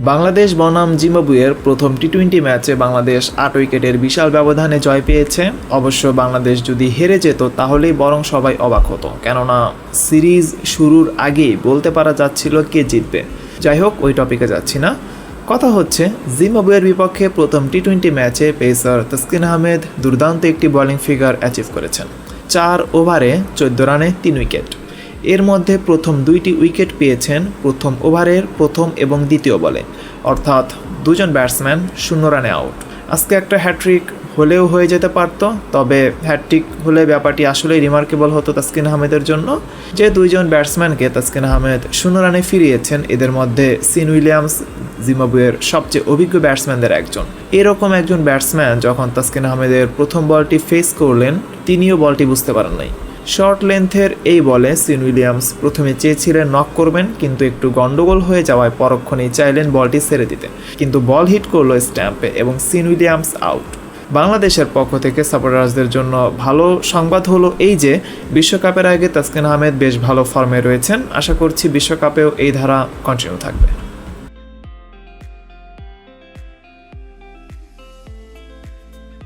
বাংলাদেশ বনাম জিম্বাবুয়ের প্রথম টি টোয়েন্টি ম্যাচে বাংলাদেশ আট উইকেটের বিশাল ব্যবধানে জয় পেয়েছে। অবশ্য বাংলাদেশ যদি হেরে যেত, তাহলেই বরং সবাই অবাক হতো। কেননা, সিরিজ শুরুর আগেই বলতে পারা যাচ্ছিল কে জিতবে। যাই হোক, ওই টপিকে যাচ্ছি না। কথা হচ্ছে, জিম্বাবুয়ের বিপক্ষে প্রথম টি টোয়েন্টি ম্যাচে পেসার তসকিন আহমেদ দুর্দান্ত একটি বোলিং ফিগার অ্যাচিভ করেছেন। চার ওভারে চোদ্দ রানে তিন উইকেট। এর মধ্যে প্রথম দুইটি উইকেট পেয়েছেন প্রথম ওভারের প্রথম এবং দ্বিতীয় বলে। অর্থাৎ দুজন ব্যাটসম্যান শূন্য রানে আউট। আজকে একটা হ্যাট্রিক হলেও হয়ে যেতে পারত, তবে হ্যাট্রিক হলে ব্যাপারটি আসলেই রিমার্কেবল হতো তাসকিন আহমেদের জন্য। যে দুইজন ব্যাটসম্যানকে তাসকিন আহমেদ শূন্য রানে ফিরিয়েছেন, এদের মধ্যে সিন উইলিয়ামস জিম্বাবুয়ের সবচেয়ে অভিজ্ঞ ব্যাটসম্যানদের একজন। এরকম একজন ব্যাটসম্যান যখন তাসকিন আহমেদের প্রথম বলটি ফেস করলেন, তিনিও বলটি বুঝতে পারেন নাই। শর্ট লেন্থের এই বলে সিন উইলিয়ামস প্রথমে চেয়েছিলেন নক করবেন, কিন্তু একটু গন্ডগোল হয়ে যাওয়ায় পরক্ষণেই চাইলেন বলটি ছেড়ে দিতে। কিন্তু বল হিট করল স্ট্যাম্পে এবং সিন উইলিয়ামস আউট। বাংলাদেশের পক্ষ থেকে সাপোর্টার্সদের জন্য ভালো সংবাদ হলো এই যে, বিশ্বকাপের আগে তাসকিন আহমেদ বেশ ভালো ফর্মে রয়েছেন। আশা করছি বিশ্বকাপেও এই ধারা কন্টিনিউ থাকবে।